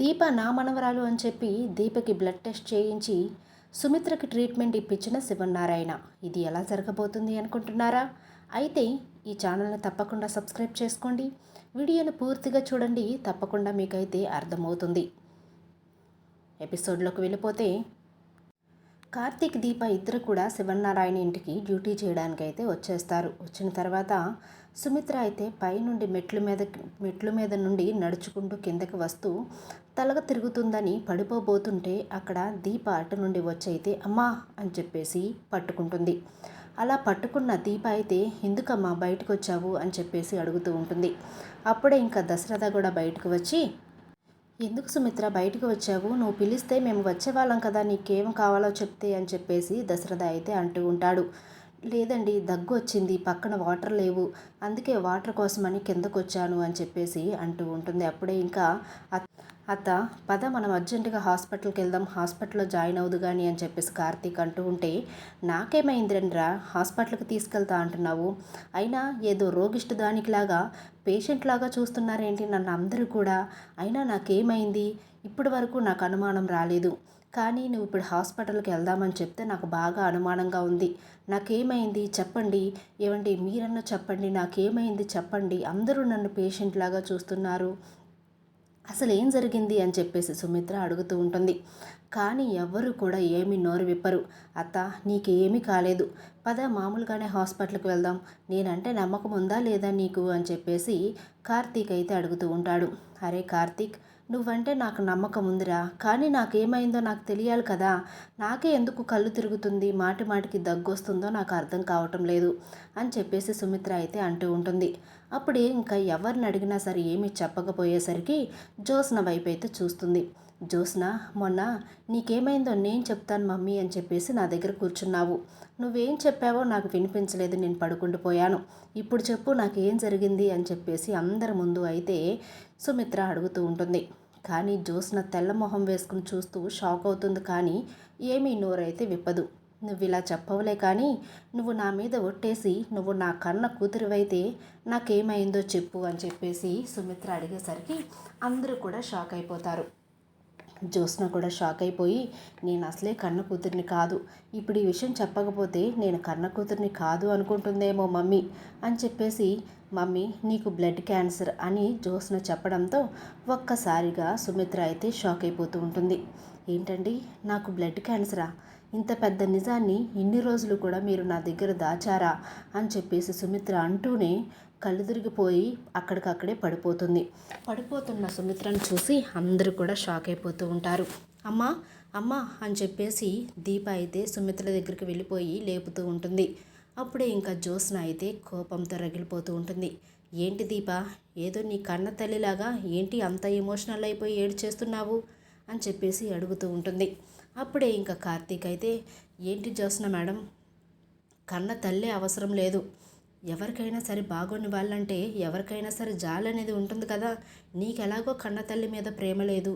దీప నా మనవరాలు అని చెప్పి దీపకి బ్లడ్ టెస్ట్ చేయించి సుమిత్రకి ట్రీట్మెంట్ ఇప్పించిన శివనారాయణ ఇది ఎలా జరగబోతుంది అనుకుంటున్నారా? అయితే ఈ ఛానల్ని తప్పకుండా సబ్స్క్రైబ్ చేసుకోండి. వీడియోను పూర్తిగా చూడండి. తప్పకుండా మీకైతే అర్థమవుతుంది. ఎపిసోడ్లోకి వెళ్ళిపోతే కార్తీక్ దీప ఇద్దరు కూడా శివనారాయణ ఇంటికి డ్యూటీ చేయడానికి అయితే వచ్చేస్తారు. వచ్చిన తర్వాత సుమిత్ర అయితే పైనుండి మెట్ల మీద మెట్ల మీద నుండి నడుచుకుంటూ కిందకి వస్తూ తలగ తిరుగుతుందని పడిపోబోతుంటే అక్కడ దీప అటు నుండి వచ్చి అయితే అమ్మా అని చెప్పేసి పట్టుకుంటుంది. అలా పట్టుకున్న దీప అయితే ఎందుకమ్మా బయటకు వచ్చావు అని చెప్పేసి అడుగుతూ ఉంటుంది. అప్పుడే ఇంకా దశరథ కూడా బయటకు వచ్చి ఎందుకు సుమిత్ర బయటకు వచ్చావు? నువ్వు పిలిస్తే మేము వచ్చేవాళ్ళం కదా నీకేం కావాలో చెప్తే అని చెప్పేసి దశరథ అయితే అంటూ ఉంటాడు. లేదండి దగ్గు వచ్చింది పక్కన వాటర్ లేవు అందుకే వాటర్ కోసమని కిందకు వచ్చాను అని చెప్పేసి అంటూ ఉంటుంది. అప్పుడే ఇంకా అత్త పద మనం అర్జెంటుగా హాస్పిటల్కి వెళ్దాం హాస్పిటల్లో జాయిన్ అవుదు కానీ అని చెప్పేసి కార్తీక్ అంటూ ఉంటే నాకేమైందిరా హాస్పిటల్కి తీసుకెళ్తా అంటున్నావు? అయినా ఏదో రోగిష్టి దానికిలాగా పేషెంట్ లాగా చూస్తున్నారేంటి నన్ను అందరూ కూడా? అయినా నాకేమైంది? ఇప్పటి వరకు నాకు అనుమానం రాలేదు. కానీ నువ్వు ఇప్పుడు హాస్పిటల్కి వెళ్దామని చెప్తే నాకు బాగా అనుమానంగా ఉంది. నాకేమైంది? చెప్పండి. ఏమండి మీరన్నా చెప్పండి. నాకేమైంది? చెప్పండి. అందరూ నన్ను పేషెంట్ లాగా చూస్తున్నారు. అసలు ఏం జరిగింది అని చెప్పేసి సుమిత్ర అడుగుతూ ఉంటుంది. కానీ ఎవ్వరు కూడా ఏమి నోరు విప్పరు. అత్త నీకేమీ కాలేదు. పద మామూలుగానే హాస్పిటల్కి వెళ్దాం. నేనంటే నమ్మకం ఉందా లేదా నీకు? అని చెప్పేసి కార్తీక్ అయితే అడుగుతూ ఉంటాడు. అరే కార్తీక్ నువ్వంటే నాకు నమ్మకం ఉందిరా కానీ నాకేమైందో నాకు తెలియాలి కదా. నాకే ఎందుకు కళ్ళు తిరుగుతుంది మాటి మాటికి దగ్గొస్తుందో నాకు అర్థం కావటం లేదు అని చెప్పేసి సుమిత్ర అయితే అంటూ ఉంటుంది. అప్పుడే ఇంకా ఎవరిని అడిగినా సరే ఏమీ చెప్పకపోయేసరికి జ్యోత్స్న వైపు అయితే చూస్తుంది. జ్యోత్స్న మొన్న నీకేమైందో నేను చెప్తాను మమ్మీ అని చెప్పేసి నా దగ్గర కూర్చున్నావు. నువ్వేం చెప్పావో నాకు వినిపించలేదు నేను పడుకుండిపోయాను ఇప్పుడు చెప్పు నాకు ఏం జరిగింది అని చెప్పేసి అందరి ముందు అయితే సుమిత్ర అడుగుతూ ఉంటుంది. కానీ జ్యోత్స్న తెల్లమొహం వేసుకుని చూస్తూ షాక్ అవుతుంది కానీ ఏమీ నోరైతే విప్పదు. నువ్వు ఇలా చెప్పవులే కానీ నువ్వు నా మీద ఒట్టేసి నువ్వు నా కన్న కూతురువైతే నాకేమైందో చెప్పు అని చెప్పేసి సుమిత్ర అడిగేసరికి అందరూ కూడా షాక్ అయిపోతారు. జ్యోత్స్న కూడా షాక్ అయిపోయి నేను అసలే కన్న కూతురిని కాదు. ఇప్పుడు ఈ విషయం చెప్పకపోతే నేను కన్న కూతురిని కాదు అనుకుంటుందేమో మమ్మీ అని చెప్పేసి మమ్మీ నీకు బ్లడ్ క్యాన్సర్ అని జ్యోత్స్న చెప్పడంతో ఒక్కసారిగా సుమిత్ర అయితే షాక్ అయిపోతూ ఉంటుంది. ఏంటండి? నాకు బ్లడ్ క్యాన్సరా? ఇంత పెద్ద నిజాన్ని ఇన్ని రోజులు కూడా మీరు నా దగ్గర దాచారా? అని చెప్పేసి సుమిత్ర అంటూనే కళ్ళు తిరిగిపోయి అక్కడికక్కడే పడిపోతుంది. పడిపోతున్న సుమిత్రను చూసి అందరూ కూడా షాక్ అయిపోతూ ఉంటారు. అమ్మా అమ్మా అని చెప్పేసి దీప అయితే సుమిత్ర దగ్గరికి వెళ్ళిపోయి లేపుతూ ఉంటుంది. అప్పుడే ఇంకా జ్యోత్స్న అయితే కోపంతో రగిలిపోతూ ఉంటుంది. ఏంటి దీప ఏదో నీ కన్న తల్లిలాగా ఏంటి అంత ఎమోషనల్ అయిపోయి ఏడు చేస్తున్నావు అని చెప్పేసి అడుగుతూ ఉంటుంది. అప్పుడే ఇంకా కార్తీక్ అయితే ఏంటి జ్యోత్స్న మేడం? కన్న తల్లి అవసరం లేదు. ఎవరికైనా సరే బాగోని వాళ్ళంటే ఎవరికైనా సరే జాలి అనేది ఉంటుంది కదా. నీకెలాగో కన్నతల్లి మీద ప్రేమ లేదు.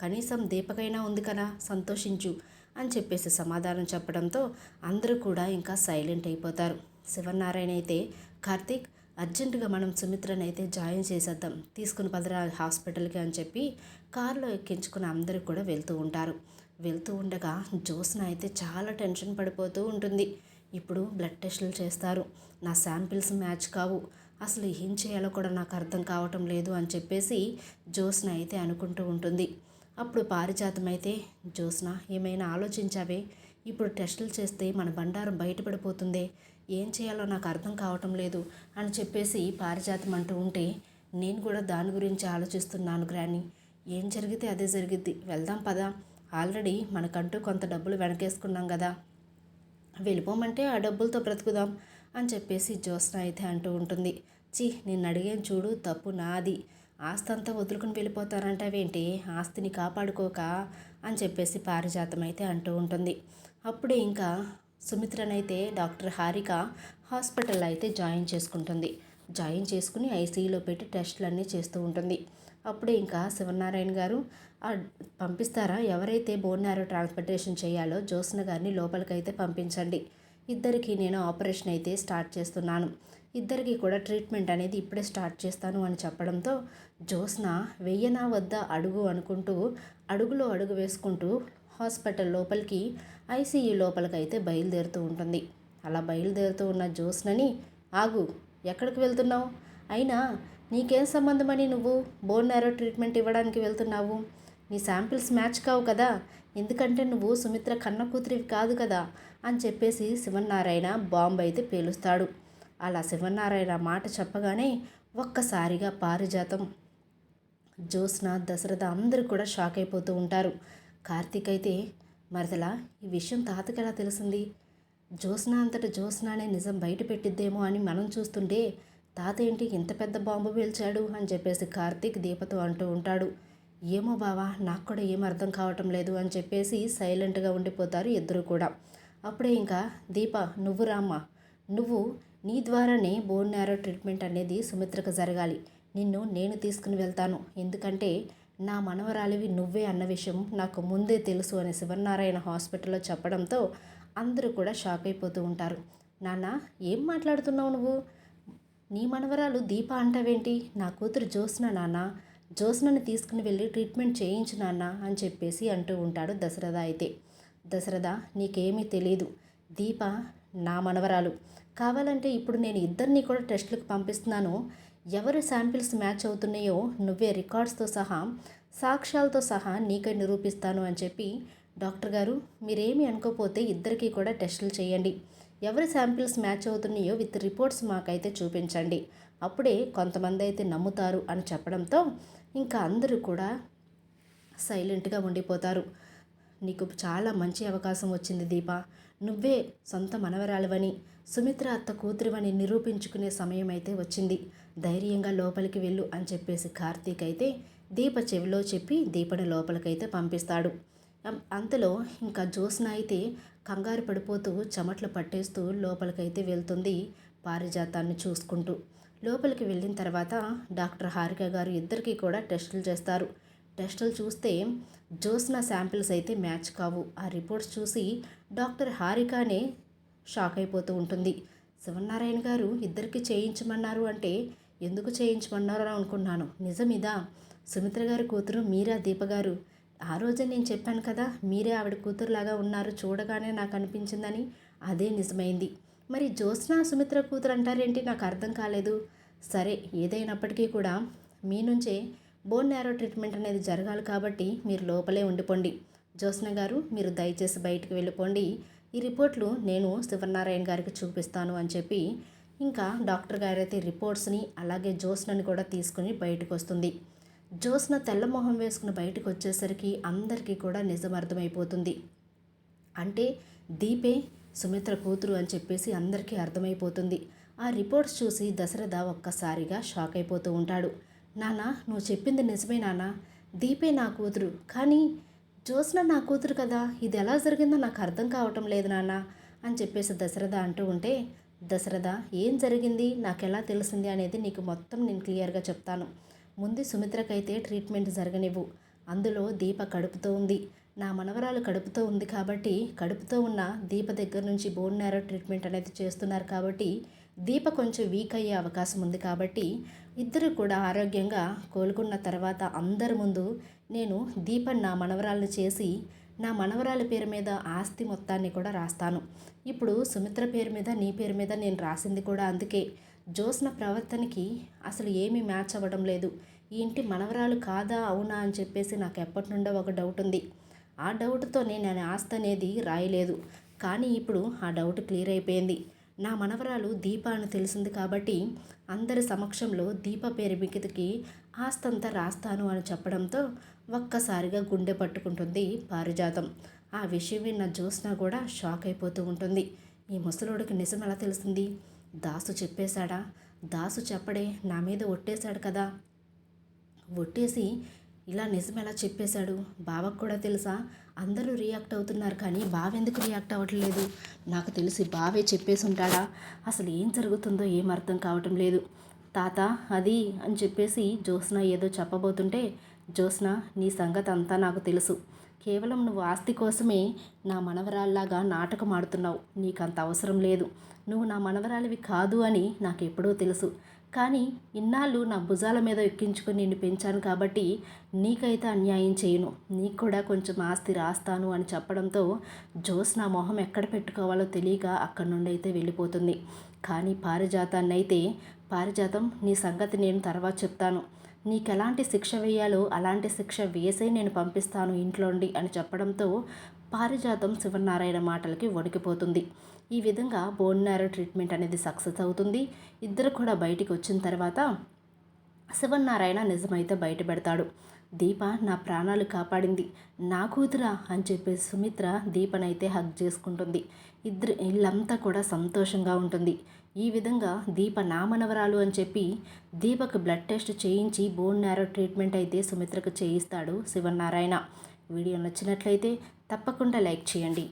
కనీసం దీపకైనా ఉంది కదా సంతోషించు అని చెప్పేసి సమాధానం చెప్పడంతో అందరూ కూడా ఇంకా సైలెంట్ అయిపోతారు. శివనారాయణ అయితే కార్తీక్ అర్జెంటుగా మనం సుమిత్రని అయితే జాయిన్ చేసేద్దాం తీసుకుని పదరా హాస్పిటల్కి అని చెప్పి కారులో ఎక్కించుకుని అందరూ కూడా వెళ్తూ ఉంటారు. వెళ్తూ ఉండగా జ్యోత్స్న అయితే చాలా టెన్షన్ పడిపోతూ ఉంటుంది. ఇప్పుడు బ్లడ్ టెస్టులు చేస్తారు. నా శాంపిల్స్ మ్యాచ్ కావు. అసలు ఏం చేయాలో కూడా నాకు అర్థం కావటం లేదు అని చెప్పేసి జ్యోత్స్న అయితే అనుకుంటూ ఉంటుంది. అప్పుడు పారిజాతం అయితే జ్యోత్స్న ఏమైనా ఆలోచించావే? ఇప్పుడు టెస్టులు చేస్తే మన బండారం బయటపడిపోతుందే. ఏం చేయాలో నాకు అర్థం కావటం లేదు అని చెప్పేసి పారిజాతం అంటూ ఉంటే నేను కూడా దాని గురించి ఆలోచిస్తున్నాను గ్రాని. ఏం జరిగితే అదే జరిగిద్ది. వెళ్దాం పదా. ఆల్రెడీ మనకంటూ కొంత డబ్బులు వెనకేసుకున్నాం కదా. వెళ్ళిపోమంటే ఆ డబ్బులతో బ్రతుకుదాం అని చెప్పేసి జ్యోత్స్న అయితే అంటూ ఉంటుంది. చీ నిన్ను అడిగాను చూడు తప్పు నాది. ఆస్తి అంతా వదులుకుని వెళ్ళిపోతారంటావేంటి? ఆస్తిని కాపాడుకోక అని చెప్పేసి పారిజాతం అయితే అంటూ ఉంటుంది. అప్పుడే ఇంకా సుమిత్రనైతే డాక్టర్ హారిక హాస్పిటల్ అయితే జాయిన్ చేసుకుంటుంది. జాయిన్ చేసుకుని ఐసీయూలో పెట్టి టెస్టులన్నీ చేస్తూ ఉంటుంది. అప్పుడే ఇంకా శివనారాయణ గారు పంపిస్తారా? ఎవరైతే బోన్ ట్రాన్స్పోర్టేషన్ చేయాలో జ్యోత్స్న గారిని లోపలికైతే పంపించండి. ఇద్దరికి నేను ఆపరేషన్ అయితే స్టార్ట్ చేస్తున్నాను. ఇద్దరికి కూడా ట్రీట్మెంట్ అనేది ఇప్పుడే స్టార్ట్ చేస్తాను అని చెప్పడంతో జ్యోత్స్న వెయ్యనా వద్ద అడుగు అనుకుంటూ అడుగులో అడుగు వేసుకుంటూ హాస్పిటల్ లోపలికి ఐసీయూ లోపలికైతే బయలుదేరుతూ ఉంటుంది. అలా బయలుదేరుతూ ఉన్న జ్యోత్స్నని ఆగు ఎక్కడికి వెళ్తున్నావు? అయినా నీకేం సంబంధమని నువ్వు? బోన్ నేరో ట్రీట్మెంట్ ఇవ్వడానికి వెళ్తున్నావు. నీ శాంపిల్స్ మ్యాచ్ కావు కదా? ఎందుకంటే నువ్వు సుమిత్ర కన్న కూతురివి కాదు కదా? అని చెప్పేసి శివనారాయణ బాంబు అయితే పేలుస్తాడు. అలా శివనారాయణ మాట చెప్పగానే ఒక్కసారిగా పారిజాతం. జ్యోత్స్న దశరథ అందరూ కూడా షాక్ అయిపోతూ ఉంటారు. కార్తీక్ అయితే మరదలా ఈ విషయం తాతకి ఎలా తెలిసింది? జ్యోత్స్న అంతటా జ్యోత్స్నానే నిజం బయట పెట్టిద్దేమో అని మనం చూస్తుంటే తాత ఏంటి ఇంత పెద్ద బాంబు పేల్చాడు అని చెప్పేసి కార్తీక్ దీపతో అంటూ ఉంటాడు. ఏమో బావా నాకు కూడా ఏం అర్థం కావటం లేదు అని చెప్పేసి సైలెంట్గా ఉండిపోతారు ఇద్దరు కూడా. అప్పుడే ఇంకా దీప నువ్వు రామ్మా. నువ్వు నీ ద్వారానే బోన్ నేరో ట్రీట్మెంట్ అనేది సుమిత్రకు జరగాలి. నిన్ను నేను తీసుకుని వెళ్తాను. ఎందుకంటే నా మనవరాలివి నువ్వే అన్న విషయం నాకు ముందే తెలుసు అని శివనారాయణ హాస్పిటల్లో చెప్పడంతో అందరూ కూడా షాక్ అయిపోతూ ఉంటారు. నాన్న ఏం మాట్లాడుతున్నావు నువ్వు? నీ మనవరాలు దీప అంటావేంటి? నా కూతురు జ్యోత్స్న నాన్న జ్యోత్స్నని తీసుకుని వెళ్ళి ట్రీట్మెంట్ చేయించు నాన్న అని చెప్పేసి అంటూ ఉంటాడు దశరథ అయితే. దశరథ నీకేమీ తెలియదు దీప నా మనవరాలు. కావాలంటే ఇప్పుడు నేను ఇద్దరిని కూడా టెస్టులకు పంపిస్తున్నాను. ఎవరి శాంపిల్స్ మ్యాచ్ అవుతున్నాయో నువ్వే రికార్డ్స్తో సహా సాక్ష్యాలతో సహా నీకై నిరూపిస్తాను అని చెప్పి డాక్టర్ గారు మీరేమీ అనుకోపోతే ఇద్దరికీ కూడా టెస్టులు చేయండి. ఎవరి శాంపిల్స్ మ్యాచ్ అవుతున్నాయో విత్ రిపోర్ట్స్ మాకైతే చూపించండి. అప్పుడే కొంతమంది అయితే నమ్ముతారు అని చెప్పడంతో ఇంకా అందరూ కూడా సైలెంట్గా ఉండిపోతారు. నీకు చాలా మంచి అవకాశం వచ్చింది దీప. నువ్వే సొంత మనవరాలివని సుమిత్ర అత్త కూతురివని నిరూపించుకునే సమయం అయితే వచ్చింది. ధైర్యంగా లోపలికి వెళ్ళు అని చెప్పేసి కార్తీక్ అయితే దీప చెవిలో చెప్పి దీపని లోపలికైతే పంపిస్తాడు. అంతలో ఇంకా జ్యోత్స్న అయితే కంగారు పడిపోతూ చెమట్లు పట్టేస్తూ లోపలికైతే వెళ్తుంది పారిజాతాన్ని చూసుకుంటూ. లోపలికి వెళ్ళిన తర్వాత డాక్టర్ హారిక గారు ఇద్దరికీ కూడా టెస్టులు చేస్తారు. టెస్టులు చూస్తే జోస్న శాంపిల్స్ అయితే మ్యాచ్ కావు. ఆ రిపోర్ట్స్ చూసి డాక్టర్ హారికానే షాక్ అయిపోతూ ఉంటుంది. శివనారాయణ గారు ఇద్దరికి చేయించమన్నారు అంటే ఎందుకు చేయించమన్నారు అని అనుకున్నాను నిజమిదా సుమిత్ర గారి కూతురు మీరా దీప గారు ఆ రోజే నేను చెప్పాను కదా మీరే ఆవిడ కూతురులాగా ఉన్నారు చూడగానే నాకు అనిపించిందని. అదే నిజమైంది. మరి జ్యోత్స్న సుమిత్ర కూతురు అంటారేంటి? నాకు అర్థం కాలేదు. సరే ఏదైనప్పటికీ కూడా మీ నుంచే బోన్ నేరో ట్రీట్మెంట్ అనేది జరగాలి కాబట్టి మీరు లోపలే ఉండిపోండి. జ్యోత్స్న గారు మీరు దయచేసి బయటికి వెళ్ళిపోండి. ఈ రిపోర్ట్లు నేను శివనారాయణ గారికి చూపిస్తాను అని చెప్పి ఇంకా డాక్టర్ గారైతే రిపోర్ట్స్ని అలాగే జ్యోత్స్నని కూడా తీసుకుని బయటకు వస్తుంది. జ్యోత్స్న తెల్ల మొహం వేసుకుని బయటకు వచ్చేసరికి అందరికీ కూడా నిజం అర్థమైపోతుంది. అంటే దీపే సుమిత్ర కూతురు అని చెప్పేసి అందరికీ అర్థమైపోతుంది. ఆ రిపోర్ట్స్ చూసి దశరథ ఒక్కసారిగా షాక్ అయిపోతూ ఉంటాడు. నానా నువ్వు చెప్పింది నిజమే నాన్న. దీపే నా కూతురు. కానీ జ్యోత్స్న నా కూతురు కదా. ఇది ఎలా జరిగిందో నాకు అర్థం కావటం లేదు నాన్న అని చెప్పేసి దశరథ అంటూ ఉంటే దశరథ ఏం జరిగింది? నాకు ఎలా తెలిసింది అనేది నీకు మొత్తం నేను క్లియర్గా చెప్తాను. ముందు సుమిత్రకైతే ట్రీట్మెంట్ జరగనివ్వు. అందులో దీప కడుపుతో ఉంది. నా మనవరాలు కడుపుతో ఉంది కాబట్టి కడుపుతో ఉన్న దీప దగ్గర నుంచి బోన్ నేరో ట్రీట్మెంట్ అనేది చేస్తున్నారు కాబట్టి దీప కొంచెం వీక్ అయ్యే అవకాశం ఉంది కాబట్టి ఇద్దరు కూడా ఆరోగ్యంగా కోలుకున్న తర్వాత అందరి ముందు నేను దీప నా మనవరాలను చేసి నా మనవరాల పేరు మీద ఆస్తి మొత్తాన్ని కూడా రాస్తాను. ఇప్పుడు సుమిత్ర పేరు మీద నీ పేరు మీద నేను రాసింది కూడా అందుకే. జోస్న ప్రవర్తనకి అసలు ఏమీ మ్యాచ్ అవ్వడం లేదు. ఈ ఇంటి మనవరాలు కాదా అవునా అని చెప్పేసి నాకు ఎప్పటి నుండో ఒక డౌట్ ఉంది. ఆ డౌట్తో నేను ఆ ఆస్తి అనేది రాయలేదు. కానీ ఇప్పుడు ఆ డౌట్ క్లియర్ అయిపోయింది. నా మనవరాలు దీప అని తెలిసింది కాబట్టి అందరి సమక్షంలో దీప పేరు మిగితికి ఆస్తంతా రాస్తాను అని చెప్పడంతో ఒక్కసారిగా గుండె పట్టుకుంటుంది పారిజాతం. ఆ విషయం విన్న జ్యోత్స్న కూడా షాక్ అయిపోతూ ఉంటుంది. ఈ ముసలోడికి నిజం ఎలా తెలిసింది? దాసు చెప్పేశాడా? దాసు చెప్పడే నా మీద ఒట్టేశాడు కదా? ఒట్టేసి ఇలా నిజం ఎలా చెప్పేశాడు? బావకు కూడా తెలుసా? అందరూ రియాక్ట్ అవుతున్నారు కానీ బావ ఎందుకు రియాక్ట్ అవ్వట్లేదు? నాకు తెలిసి బావే చెప్పేసి ఉంటాడా? అసలు ఏం జరుగుతుందో ఏం అర్థం కావటం లేదు. తాత అది అని చెప్పేసి జ్యోత్స్న ఏదో చెప్పబోతుంటే జ్యోత్స్న నీ సంగతి అంతా నాకు తెలుసు. కేవలం నువ్వు ఆస్తి కోసమే నా మనవరాల్లాగా నాటకం ఆడుతున్నావు నీకంత అవసరం లేదు. నువ్వు నా మనవరాలివి కాదు అని నాకు ఎప్పుడో తెలుసు. కానీ ఇన్నాళ్ళు నా భుజాల మీద ఎక్కించుకుని నిన్ను పెంచాను కాబట్టి నీకైతే అన్యాయం చేయను. నీకు కూడా కొంచెం ఆస్తి రాస్తాను అని చెప్పడంతో జోస్ నా మొహం ఎక్కడ పెట్టుకోవాలో తెలియక అక్కడి నుండి అయితే వెళ్ళిపోతుంది. కానీ పారిజాతాన్ని అయితే పారిజాతం నీ సంగతి నేను తర్వాత చెప్తాను. నీకు ఎలాంటి శిక్ష వేయాలో అలాంటి శిక్ష వేసే నేను పంపిస్తాను ఇంట్లోండి అని చెప్పడంతో పారిజాతం శివనారాయణ మాటలకి వణికిపోతుంది. ఈ విధంగా బోన్ నారో ట్రీట్మెంట్ అనేది సక్సెస్ అవుతుంది. ఇద్దరు కూడా బయటికి వచ్చిన తర్వాత శివనారాయణ నిజమైతే బయటపెడతాడు దీప నా ప్రాణాలు కాపాడింది. నా కూతురా అని చెప్పి సుమిత్ర దీపనైతే హగ్ చేసుకుంటుంది. ఇద్దరు ఇల్లంతా కూడా సంతోషంగా ఉంటుంది. ఈ విధంగా దీప నామనవరాలు అని చెప్పి దీపకు బ్లడ్ టెస్ట్ చేయించి బోన్ నేరో ట్రీట్మెంట్ అయితే సుమిత్రకు చేయిస్తాడు శివనారాయణ. వీడియో నచ్చినట్లయితే తప్పకుండా లైక్ చేయండి.